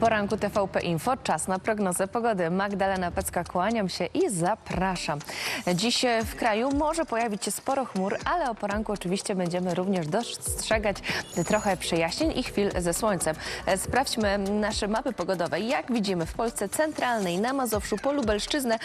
poranku TVP Info czas na prognozę pogody. Magdalena Pecka, kłaniam się i zapraszam. Dziś w kraju może pojawić się sporo chmur, ale o poranku oczywiście będziemy również dostrzegać trochę przejaśnień i chwil ze słońcem. Sprawdźmy nasze mapy pogodowe. Jak widzimy w Polsce centralnej, na Mazowszu, po Lubelszczyznę,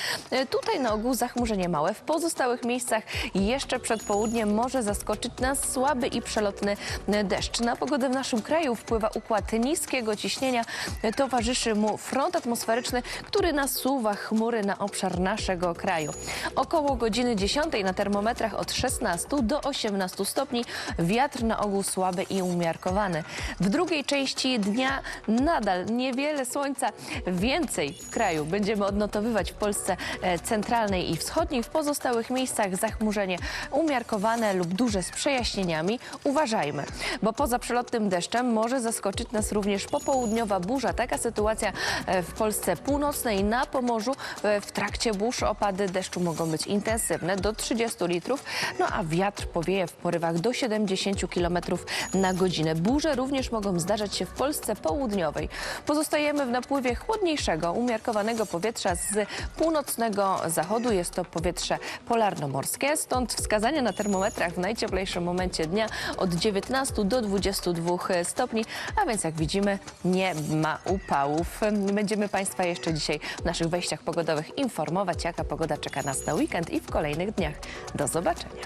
tutaj na ogół zachmurzenie małe. W pozostałych miejscach jeszcze przed południem może zaskoczyć nas słaby i przelotny deszcz. Na pogodę w naszym kraju wpływa układ niskiego ciśnienia. Towarzyszy mu front atmosferyczny, który nasuwa chmury na obszar naszego kraju. Około godziny 10 na termometrach od 16 do 18 stopni. Wiatr na ogół słaby i umiarkowany. W drugiej części dnia nadal niewiele słońca. Więcej w kraju będziemy odnotowywać w Polsce e, centralnej i wschodniej. W pozostałych miejscach zachmurzenie umiarkowane lub duże z przejaśnieniami. Uważajmy, bo poza przelotnym deszczem może zaskoczyć nas również popołudniowa burza. Taka sytuacja e, w Polsce północnej na Pomorzu. E, W trakcie burz opady deszczu mogą być intensywne do 30 litrów, no a wiatr powieje w porywach do 70 km na godzinę. Burze również mogą zdarzać się w Polsce południowej. Pozostajemy w napływie chłodniejszego, umiarkowanego powietrza z północnego zachodu. Jest to powietrze polarnomorskie, stąd wskazania na termometrach w najcieplejszym momencie dnia od 19 do 22 stopni, a więc jak widzimy nie ma upałów. Będziemy Państwa jeszcze dzisiaj w naszych wejściach pogodowych informować, jaka pogoda czeka nas na weekend i w kolejnych dniach. Do zobaczenia.